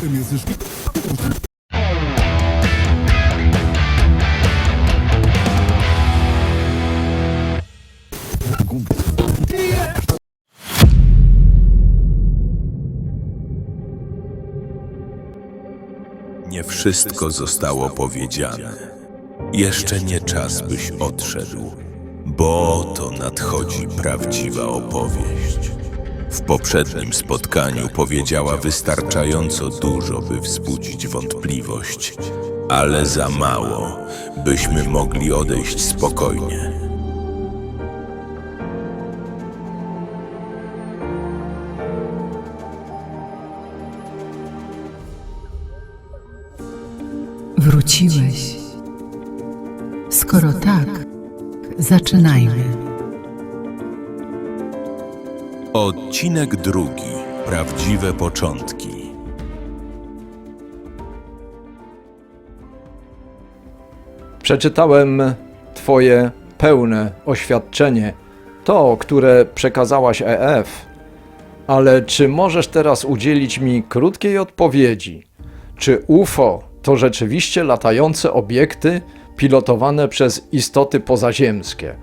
Tym jesteś Nie wszystko zostało powiedziane. Jeszcze nie czas, byś odszedł, bo oto nadchodzi prawdziwa opowieść. W poprzednim spotkaniu powiedziała wystarczająco dużo, by wzbudzić wątpliwość, ale za mało, byśmy mogli odejść spokojnie. Wróciłeś. Skoro tak, zaczynajmy. Odcinek drugi. Prawdziwe początki. Przeczytałem Twoje pełne oświadczenie, to, które przekazałaś EF, ale czy możesz teraz udzielić mi krótkiej odpowiedzi? Czy UFO to rzeczywiście latające obiekty pilotowane przez istoty pozaziemskie?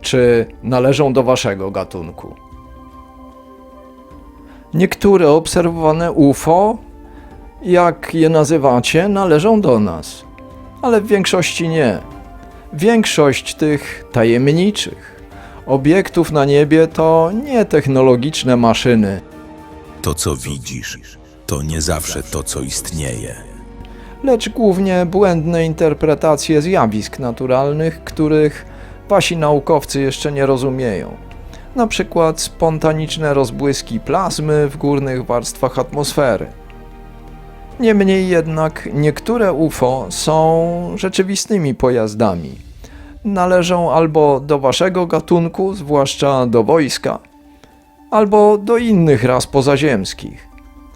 Czy należą do Waszego gatunku? Niektóre obserwowane UFO, jak je nazywacie, należą do nas ale w większości nie. Większość tych tajemniczych obiektów na niebie to nie technologiczne maszyny, To, co widzisz, to nie zawsze to, co istnieje. lecz głównie błędne interpretacje zjawisk naturalnych, których wasi naukowcy jeszcze nie rozumieją. Na przykład spontaniczne rozbłyski plazmy w górnych warstwach atmosfery. Niemniej jednak niektóre UFO są rzeczywistymi pojazdami. Należą albo do waszego gatunku, zwłaszcza do wojska, albo do innych ras pozaziemskich,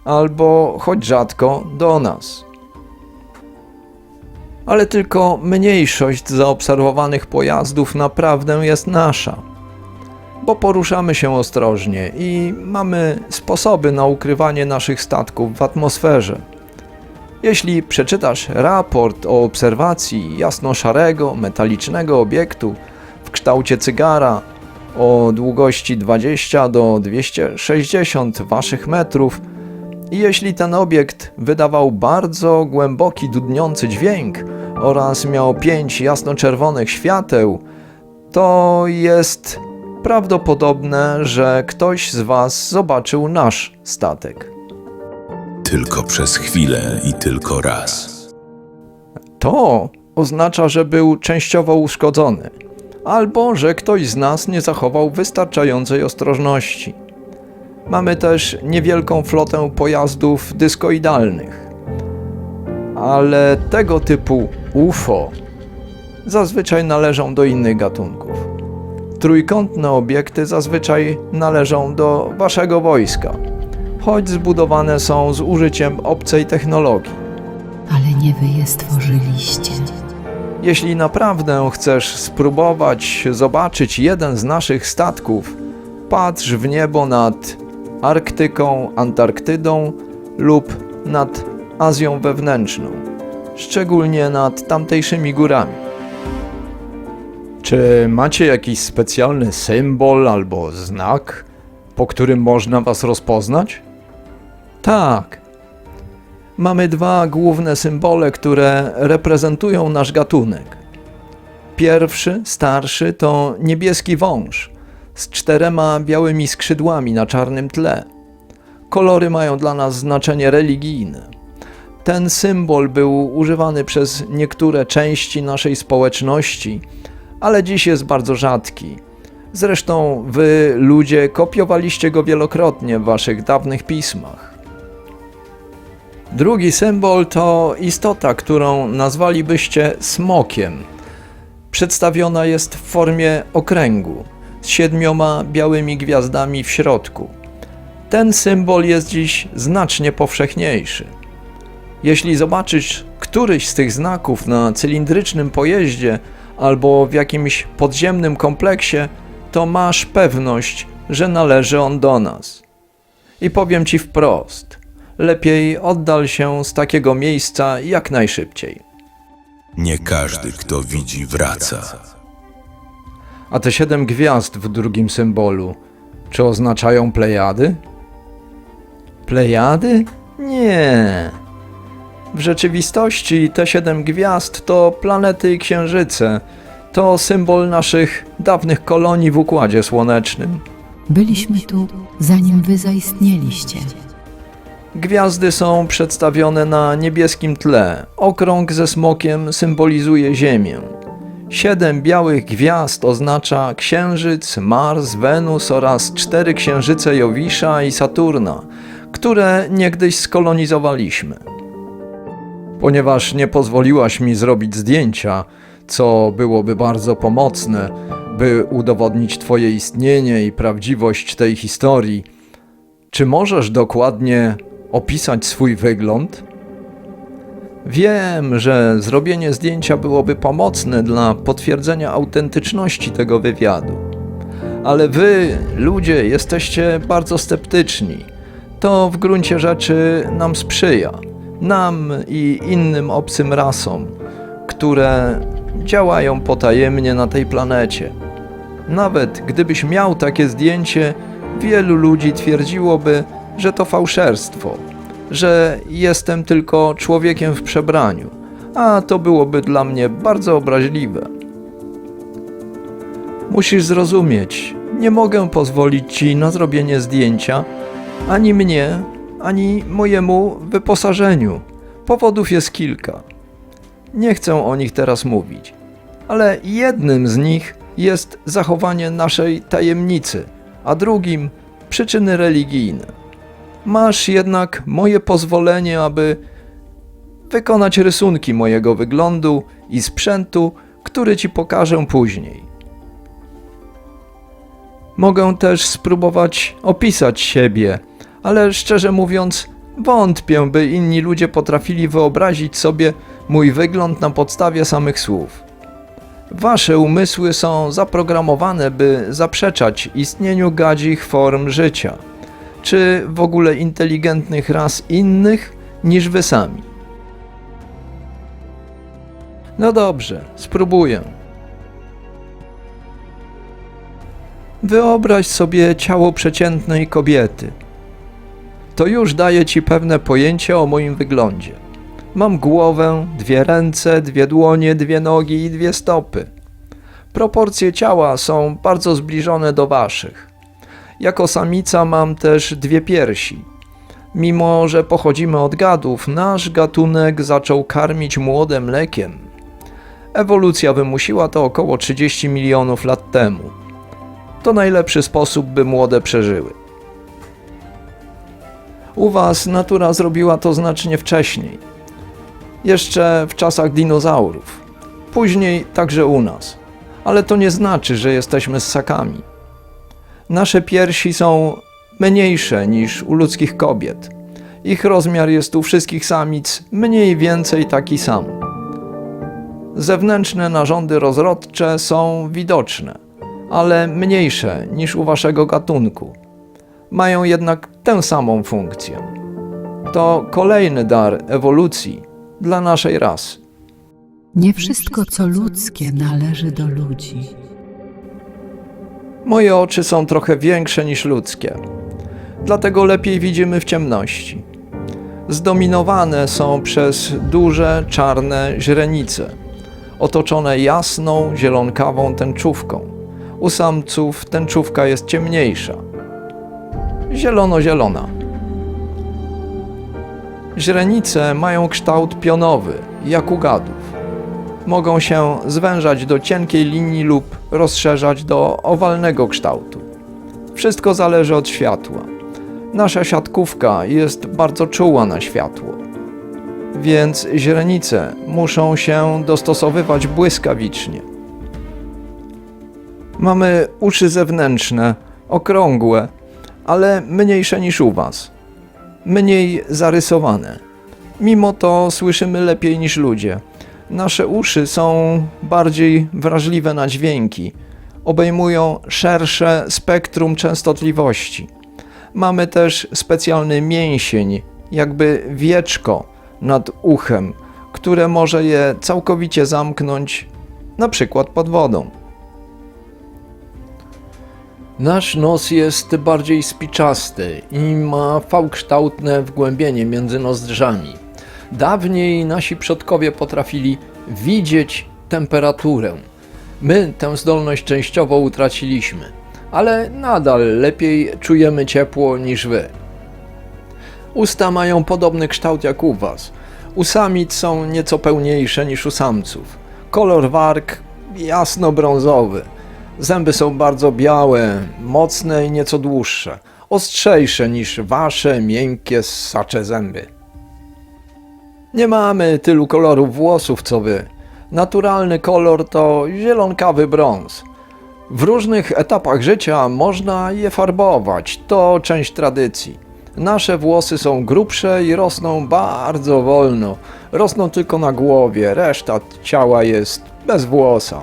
albo choć rzadko do nas. Ale tylko mniejszość zaobserwowanych pojazdów naprawdę jest nasza, bo poruszamy się ostrożnie i mamy sposoby na ukrywanie naszych statków w atmosferze. Jeśli przeczytasz raport o obserwacji jasno-szarego, metalicznego obiektu w kształcie cygara o długości 20 do 260 waszych metrów i jeśli ten obiekt wydawał bardzo głęboki, dudniący dźwięk oraz miał pięć jasno-czerwonych świateł, to jest prawdopodobne, że ktoś z was zobaczył nasz statek. Tylko przez chwilę i tylko raz. To oznacza, że był częściowo uszkodzony, albo że ktoś z nas nie zachował wystarczającej ostrożności. Mamy też niewielką flotę pojazdów dyskoidalnych, ale tego typu UFO zazwyczaj należą do innych gatunków. Trójkątne obiekty zazwyczaj należą do waszego wojska, choć zbudowane są z użyciem obcej technologii. Ale nie wy je stworzyliście. Jeśli naprawdę chcesz spróbować zobaczyć jeden z naszych statków, patrz w niebo nad Arktyką, Antarktydą lub nad Azją wewnętrzną, szczególnie nad tamtejszymi górami. Czy macie jakiś specjalny symbol albo znak, po którym można was rozpoznać? Tak, mamy dwa główne symbole, które reprezentują nasz gatunek. Pierwszy, starszy, to niebieski wąż z czterema białymi skrzydłami na czarnym tle. Kolory mają dla nas znaczenie religijne. Ten symbol był używany przez niektóre części naszej społeczności, ale dziś jest bardzo rzadki. Zresztą wy, ludzie, kopiowaliście go wielokrotnie w waszych dawnych pismach. Drugi symbol to istota, którą nazwalibyście smokiem. Przedstawiona jest w formie okręgu z siedmioma białymi gwiazdami w środku. Ten symbol jest dziś znacznie powszechniejszy. Jeśli zobaczysz któryś z tych znaków na cylindrycznym pojeździe albo w jakimś podziemnym kompleksie, to masz pewność, że należy on do nas. I powiem ci wprost, Lepiej oddal się z takiego miejsca jak najszybciej. Nie każdy, kto widzi, wraca. A te siedem gwiazd w drugim symbolu, czy oznaczają Plejady? Plejady? Nie. W rzeczywistości te siedem gwiazd to planety i księżyce. To symbol naszych dawnych kolonii w Układzie Słonecznym. Byliśmy tu, zanim wy zaistnieliście. Gwiazdy są przedstawione na niebieskim tle. Okrąg ze smokiem symbolizuje Ziemię. Siedem białych gwiazd oznacza Księżyc, Mars, Wenus oraz cztery księżyce Jowisza i Saturna, które niegdyś skolonizowaliśmy. Ponieważ nie pozwoliłaś mi zrobić zdjęcia, co byłoby bardzo pomocne, by udowodnić Twoje istnienie i prawdziwość tej historii, czy możesz dokładnie opisać swój wygląd? Wiem, że zrobienie zdjęcia byłoby pomocne dla potwierdzenia autentyczności tego wywiadu. Ale wy, ludzie, jesteście bardzo sceptyczni. To w gruncie rzeczy nam sprzyja. Nam i innym obcym rasom, które działają potajemnie na tej planecie. Nawet gdybyś miał takie zdjęcie, wielu ludzi twierdziłoby, że to fałszerstwo, że jestem tylko człowiekiem w przebraniu, a to byłoby dla mnie bardzo obraźliwe. Musisz zrozumieć, nie mogę pozwolić ci na zrobienie zdjęcia, ani mnie, ani mojemu wyposażeniu. Powodów jest kilka. Nie chcę o nich teraz mówić, ale jednym z nich jest zachowanie naszej tajemnicy, a drugim przyczyny religijne. Masz jednak moje pozwolenie, aby wykonać rysunki mojego wyglądu i sprzętu, który ci pokażę później. Mogę też spróbować opisać siebie, ale szczerze mówiąc, wątpię, by inni ludzie potrafili wyobrazić sobie mój wygląd na podstawie samych słów. Wasze umysły są zaprogramowane, by zaprzeczać istnieniu gadzich form życia, czy w ogóle inteligentnych ras innych niż wy sami. No dobrze, spróbuję. Wyobraź sobie ciało przeciętnej kobiety. To już daje ci pewne pojęcie o moim wyglądzie. Mam głowę, dwie ręce, dwie dłonie, dwie nogi i dwie stopy. Proporcje ciała są bardzo zbliżone do waszych. Jako samica mam też dwie piersi. Mimo, że pochodzimy od gadów, nasz gatunek zaczął karmić młode mlekiem. Ewolucja wymusiła to około 30 milionów lat temu. To najlepszy sposób, by młode przeżyły. U was natura zrobiła to znacznie wcześniej. Jeszcze w czasach dinozaurów. Później także u nas. Ale to nie znaczy, że jesteśmy ssakami. Nasze piersi są mniejsze niż u ludzkich kobiet. Ich rozmiar jest u wszystkich samic mniej więcej taki sam. Zewnętrzne narządy rozrodcze są widoczne, ale mniejsze niż u waszego gatunku. Mają jednak tę samą funkcję. To kolejny dar ewolucji dla naszej rasy. Nie wszystko, co ludzkie, należy do ludzi. Moje oczy są trochę większe niż ludzkie, dlatego lepiej widzimy w ciemności. Zdominowane są przez duże, czarne źrenice, otoczone jasną, zielonkawą tęczówką. U samców tęczówka jest ciemniejsza, zielono-zielona. Źrenice mają kształt pionowy, jak u gadów. Mogą się zwężać do cienkiej linii lub rozszerzać do owalnego kształtu. Wszystko zależy od światła. Nasza siatkówka jest bardzo czuła na światło, więc źrenice muszą się dostosowywać błyskawicznie. Mamy uszy zewnętrzne, okrągłe, ale mniejsze niż u Was. Mniej zarysowane. Mimo to słyszymy lepiej niż ludzie. Nasze uszy są bardziej wrażliwe na dźwięki, obejmują szersze spektrum częstotliwości. Mamy też specjalny mięsień jakby wieczko nad uchem, które może je całkowicie zamknąć, na przykład pod wodą. Nasz nos jest bardziej spiczasty i ma V-kształtne wgłębienie między nozdrzami. Dawniej nasi przodkowie potrafili widzieć temperaturę. My tę zdolność częściowo utraciliśmy, ale nadal lepiej czujemy ciepło niż wy. Usta mają podobny kształt jak u was. U samic są nieco pełniejsze niż u samców. Kolor warg jasno-brązowy. Zęby są bardzo białe, mocne i nieco dłuższe, ostrzejsze niż wasze miękkie, ssacze zęby. Nie mamy tylu kolorów włosów co wy. Naturalny kolor to zielonkawy brąz. W różnych etapach życia można je farbować, to część tradycji. Nasze włosy są grubsze i rosną bardzo wolno. Rosną tylko na głowie, reszta ciała jest bez włosa.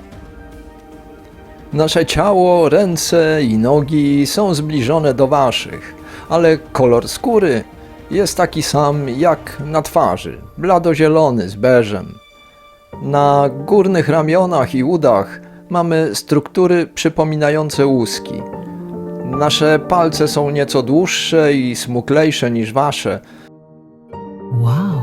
Nasze ciało, ręce i nogi są zbliżone do waszych, ale kolor skóry jest taki sam jak na twarzy, bladozielony z beżem. Na górnych ramionach i udach mamy struktury przypominające łuski. Nasze palce są nieco dłuższe i smuklejsze niż wasze. Wow,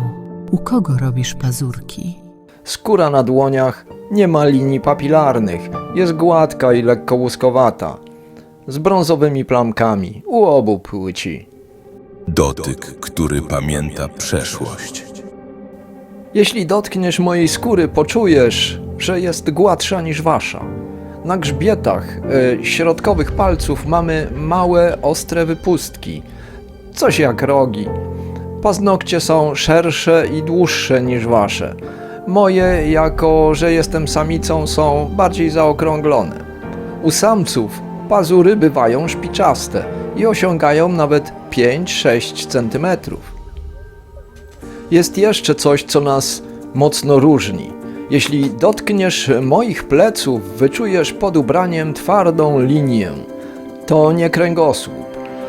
u kogo robisz pazurki? Skóra na dłoniach nie ma linii papilarnych, jest gładka i lekko łuskowata, z brązowymi plamkami u obu płci. Dotyk, który pamięta przeszłość. Jeśli dotkniesz mojej skóry, poczujesz, że jest gładsza niż wasza. Na grzbietach e, środkowych palców mamy małe, ostre wypustki, coś jak rogi. Paznokcie są szersze i dłuższe niż wasze. Moje, jako że jestem samicą, są bardziej zaokrąglone. U samców pazury bywają szpiczaste i osiągają nawet 5-6 centymetrów. Jest jeszcze coś, co nas mocno różni. Jeśli dotkniesz moich pleców, wyczujesz pod ubraniem twardą linię. To nie kręgosłup,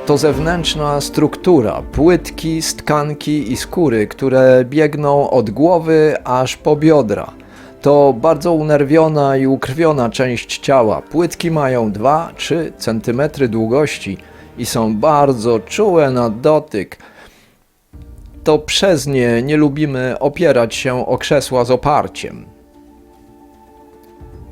to zewnętrzna struktura, płytki z tkanki i skóry, które biegną od głowy aż po biodra. To bardzo unerwiona i ukrwiona część ciała. Płytki mają 2-3 cm długości i są bardzo czułe na dotyk to przez nie nie lubimy opierać się o krzesła z oparciem.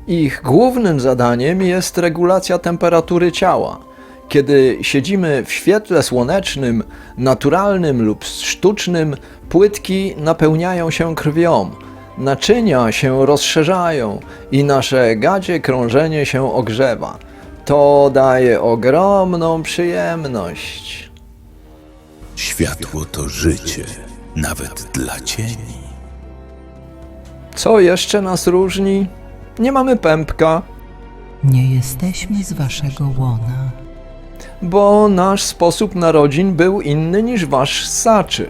Ich głównym zadaniem jest regulacja temperatury ciała. Kiedy siedzimy w świetle słonecznym, naturalnym lub sztucznym, płytki napełniają się krwią, naczynia się rozszerzają i nasze gadzie krążenie się ogrzewa. To daje ogromną przyjemność. Światło to życie, nawet dla cieni. Co jeszcze nas różni? Nie mamy pępka, Nie jesteśmy z waszego łona. Bo nasz sposób narodzin był inny niż wasz ssaczy.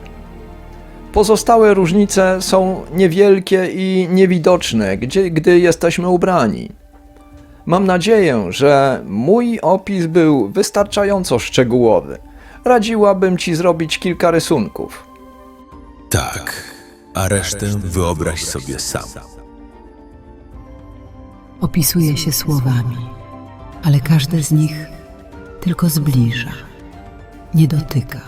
Pozostałe różnice są niewielkie i niewidoczne, gdzie, gdy jesteśmy ubrani. Mam nadzieję, że mój opis był wystarczająco szczegółowy. Radziłabym ci zrobić kilka rysunków. Tak, a resztę wyobraź sobie sam. Opisuje się słowami, ale każde z nich tylko zbliża, nie dotyka.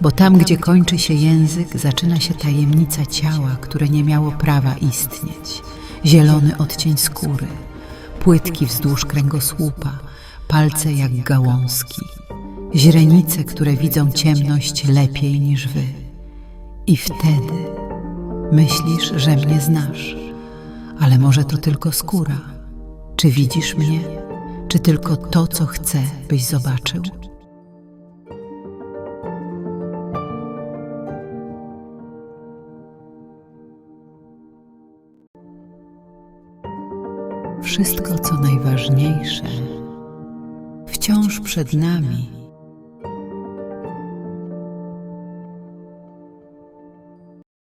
Bo tam, gdzie kończy się język, zaczyna się tajemnica ciała, które nie miało prawa istnieć. Zielony odcień skóry, płytki wzdłuż kręgosłupa, palce jak gałązki, źrenice, które widzą ciemność lepiej niż wy. I wtedy myślisz, że mnie znasz, ale może to tylko skóra. Czy widzisz mnie? Czy tylko to, co chcę, byś zobaczył? Wszystko, co najważniejsze, wciąż przed nami